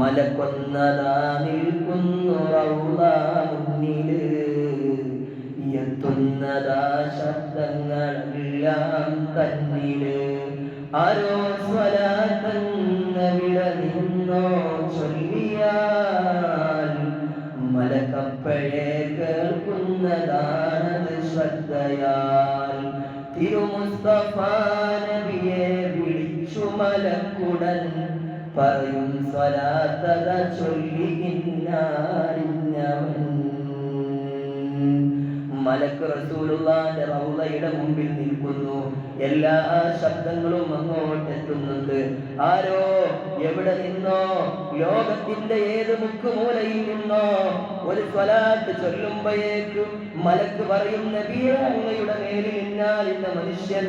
മലക്കൊന്നതാ നിൽക്കുന്നു റൗള മുന്നിൽ എത്തുന്നതാ ശബ്ദങ്ങളെല്ലാം തന്നിൽ ആരോ സ്വലാത്തന്നവിട നിന്നോ ചൊല്ലിയാൽ മലക്കപ്പഴേ കേൾക്കുന്നതാണത് ശ്രദ്ധയാൽ. തിരുമുസ്തഫ നബിയെ വിളിച്ചു മലക്കുടൻ പറയും സ്വലാത്തത ചൊല്ലി ഇന്നാരിന്നവൻ മലക്ക് റസൂലുള്ളാന്റെ റൗളയുടെ മുമ്പിൽ നിൽക്കുന്നു. എല്ലാ ശബ്ദങ്ങളും അങ്ങോട്ട് എത്തുന്നുണ്ട് ആരോ? എവിടെ നിന്നോ? ലോകത്തിന്റെ ഏത് മുക്കുമൂലയിൽ നിന്നോ? ഒരു സ്വലാത്ത് ചൊല്ലുമ്പോഴേക്കും മലക്ക് പറയും നബിയെ അങ്ങയുടെ മേലിൽ ഇന്നാലിന്ന മനുഷ്യൻ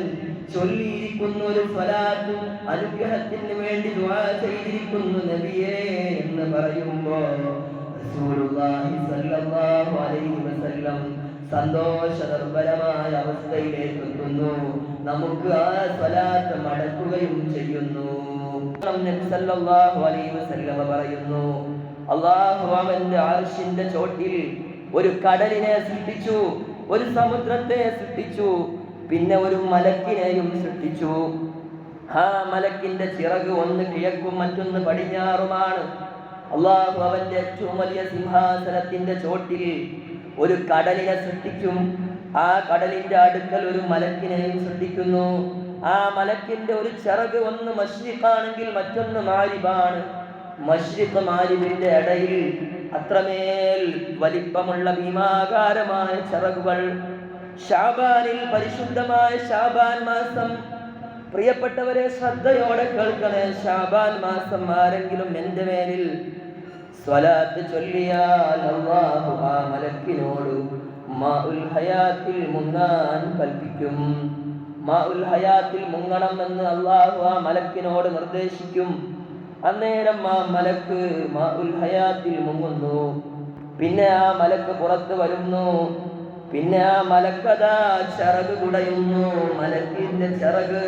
ചൊല്ലിയിരിക്കുന്നു ഒരു സ്വലാത്ത് അനുഗ്രഹത്തിന് വേണ്ടി ദുആ ചെയ്തിരിക്കുന്നു നബിയെ എന്ന് പറയുമ്പോൾ റസൂലുള്ളാഹി സല്ലല്ലാഹു അലൈഹി വസല്ലം സന്തോഷനിർഭരമായ അവസ്ഥയിലേക്ക് എത്തുന്നു. നമുക്ക് ആ സ്വലാത്ത് മടക്കുകയും ചെയ്യുന്നു. പറയുന്നു അള്ളാഹു അവന്റെ ആർഷിന്റെ ചോട്ടിൽ ഒരു കടലിനെ സൃഷ്ടിച്ചു ഒരു സമുദ്രത്തെ സൃഷ്ടിച്ചു പിന്നെ ഒരു മലക്കിനെയും സൃഷ്ടിച്ചു. ആ മലക്കിന്റെ ചിറക് ഒന്ന് കിഴക്കും മറ്റൊന്ന് പടിഞ്ഞാറുമാണ്. അള്ളാഹു അവന്റെ ഏറ്റവും വലിയ സിംഹാസനത്തിന്റെ ചോട്ടിൽ ഒരു കടലിനെ സൃഷ്ടിക്കും. ആ കടലിന്റെ അടുക്കൽ ഒരു മലക്കിനെയും സൃഷ്ടിക്കുന്നു. ആ മലക്കിന്റെ ഒരു ചിറക് ഒന്ന് മഷ്രിഖാണെങ്കിൽ മറ്റൊന്ന് മാരിബാണ്. മഷ്രിഖ് മാരിബിന്റെ ഇടയിൽ അത്രമേൽ വലിപ്പമുള്ള ഭീമാകാരമായ ചിറകുകൾ ഷാബാനിൽ പരിശുദ്ധമായ ഷാബാൻ മാസം. പ്രിയപ്പെട്ടവരെ ശ്രദ്ധയോടെ കേൾക്കണേ. ഷാബാൻ മാസം ആരെങ്കിലും എന്റെ മേലിൽ സ്വലാത്ത് ചൊല്ലിയാൽ അള്ളാഹു ആ മലക്കിനോട് മാഉൽ ഹയാത്തിൽ മുങ്ങാൻ കൽപ്പിക്കും. മാഉൽ ഹയാത്തിൽ മുങ്ങണം എന്ന് അള്ളാഹു ആ മലക്കിനോട് നിർദ്ദേശിക്കും. അന്നേരം ആ മലക്ക് മാഉൽ ഹയാത്തിൽ മുങ്ങുന്നു. പിന്നെ ആ മലക്ക് പുറത്ത് വരുന്നു. പിന്നെ ആ മലക്കഥ ചിറക് കുടയുന്നു. മലക്കിന്റെ ചിറക്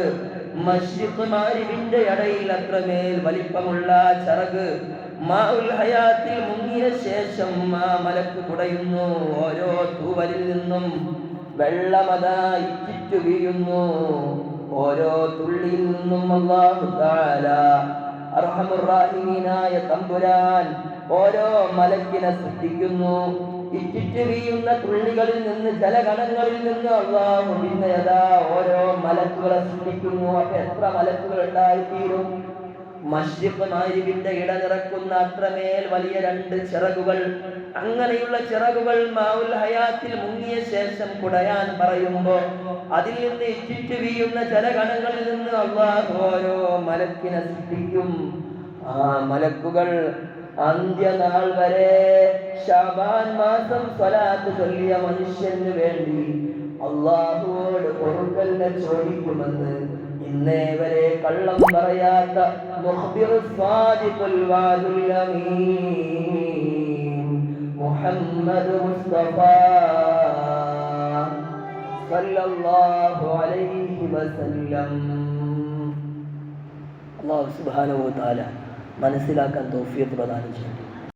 മഷിഖ് മാരിവിന്റെ ഇടയിൽ അത്രമേൽ വലിപ്പമുള്ള ചിറക് മാഉൽ ഹയാത്തിൽ മുങ്ങിയ ശേഷം ആ മലക്ക് കുടയുന്നു. ഓരോ തൂവലിൽ നിന്നും വെള്ളമതാ ഇറ്റിറ്റു വീഴുന്നു. ഓരോ തുള്ളിയിൽ നിന്നും തആല അർഹമുറാഹിമീനായ തമ്പുരാൻ ഓരോ മലക്കിനെ സൃഷ്ടിക്കുന്നു. ഇറ്റിറ്റ് വീഴുന്ന തുള്ളികളിൽ നിന്ന് ജലഗണങ്ങളിൽ നിന്ന് അള്ളാഹു ഓരോ മലക്കുകളെ സൃഷ്ടിക്കുന്നു അപ്പൊ എത്ര മലക്കുകൾ ഉണ്ടായിത്തീരും? മഷ്രിഖ് ഇട നിറക്കുന്ന അത്രമേൽ വലിയ രണ്ട് ചിറകുകൾ. അങ്ങനെയുള്ള ചിറകുകൾ മാവുൽ ഹയാത്തിൽ മുങ്ങിയ ശേഷം കുടയാൻ പറയുമ്പോ അതിൽ നിന്ന് ഇറ്റിറ്റ് വീയുന്ന ജലഗണങ്ങളിൽ നിന്ന് അള്ളാഹു ഓരോ മലക്കിനെ സൃഷ്ടിക്കും ആ മലക്കുകൾ അന്ത്യനാൾ വരെ ഷാബാൻ മാസം സ്വലാത്ത് ചൊല്ലിയ മനുഷ്യന് വേണ്ടി അള്ളാഹുവോട് പൊറുക്കലിനെ ചോദിക്കുമെന്ന് ഇന്നേ വരെ കള്ളം പറയാത്ത മുഹമ്മദ് മുസ്തഫ സല്ലല്ലാഹു അലൈഹി വസല്ലം. അള്ളാഹു സുബ്ഹാനഹു വ മനസ്സിലാക്കാൻ തോഫിയത്ത് പ്രദാനം ചെയ്യട്ടെ.